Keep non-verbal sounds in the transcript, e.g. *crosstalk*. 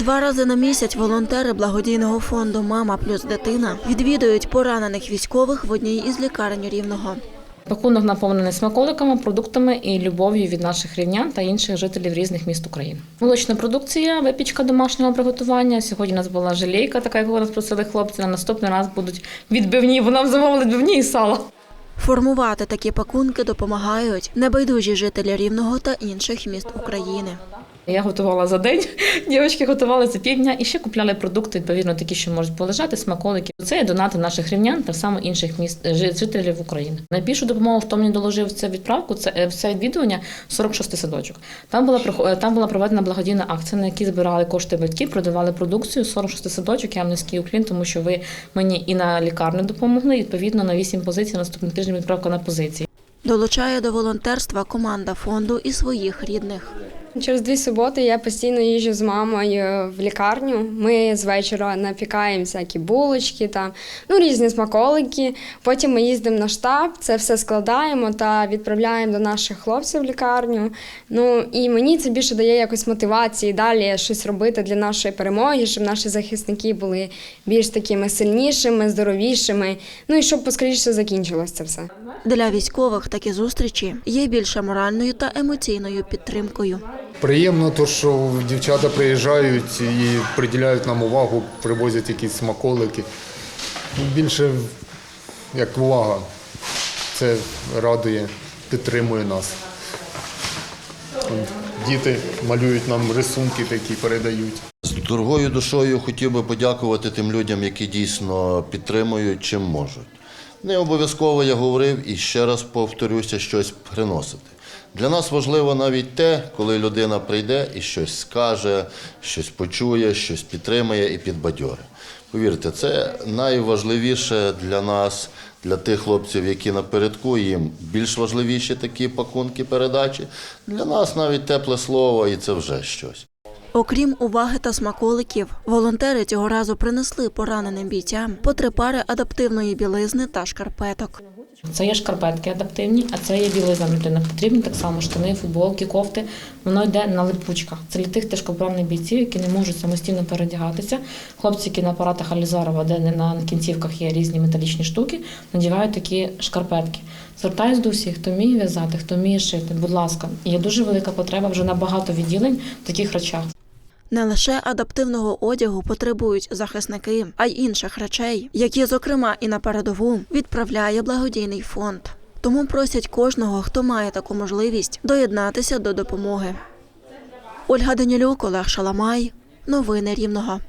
Два рази на місяць волонтери благодійного фонду Мама плюс дитина відвідують поранених військових в одній із лікарень рівного. Пакунок наповнений смаколиками, продуктами і любов'ю від наших рівнян та інших жителів різних міст України. Молочна продукція, випічка домашнього приготування. Сьогодні у нас була желейка, така яку нас просили хлопці. На наступний раз будуть відбивні, бо нам замовили відбивні і сало. Формувати такі пакунки допомагають небайдужі жителі рівного та інших міст України. Я готувала за день, *laughs* дівчатки готували за півдня і ще купляли продукти, відповідно, такі, що можуть полежати, смаколики. Це є донати наших рівнян та само інших міст жителів України. Найбільшу допомогу, хто мені доложив це відправку, це е, це відвідування 46 садочок. Там була е, там була проведена благодійна акція, на якій збирали кошти батьків, продавали продукцію 46 садочок. Я низький уклін, тому що ви мені і на лікарню допомогли. Відповідно на 8 позицій. Наступний тиждень відправка на позиції. Долучає до волонтерства команда фонду і своїх рідних. Через дві суботи я постійно їжджу з мамою в лікарню. Ми з вечора напікаємо всякі булочки, там, ну, різні смаколики. Потім ми їздимо на штаб, це все складаємо та відправляємо до наших хлопців в лікарню. Ну і мені це більше дає якось мотивації далі щось робити для нашої перемоги, щоб наші захисники були більш такими сильнішими, здоровішими. Ну і щоб поскоріше закінчилось це все. Для військових такі зустрічі є більше моральною та емоційною підтримкою. Приємно, то, що дівчата приїжджають і приділяють нам увагу, привозять якісь смаколики. Більше як увага. Це радує, підтримує нас. Діти малюють нам рисунки такі, передають. З дорогою душою хотів би подякувати тим людям, які дійсно підтримують, чим можуть. Не обов'язково я говорив і ще раз повторюся, щось приносити. Для нас важливо навіть те, коли людина прийде і щось скаже, щось почує, щось підтримає і підбадьоре. Повірте, це найважливіше для нас, для тих хлопців, які напередку, їм більш важливіші такі пакунки передачі. Для нас навіть тепле слово, і це вже щось. Окрім уваги та смаколиків, волонтери цього разу принесли пораненим бійцям по три пари адаптивної білизни та шкарпеток. Це є шкарпетки адаптивні, а це є білизна людина. Потрібні так само штани, футболки, кофти. Воно йде на липучках. Це для тих тяжкоправних бійців, які не можуть самостійно передягатися. Хлопці, які на апаратах Алізарова, де на кінцівках є різні металічні штуки, надівають такі шкарпетки. Звертаюсь до всіх, хто вміє в'язати, хто вміє шити. Будь ласка, є дуже велика потреба вже на багато відділень в таких речах. Не лише адаптивного одягу потребують захисники, а й інших речей, які, зокрема, і на передову відправляє благодійний фонд. Тому просять кожного, хто має таку можливість, доєднатися до допомоги. Ольга Данілюк, Олег Шаламай. Новини Рівного.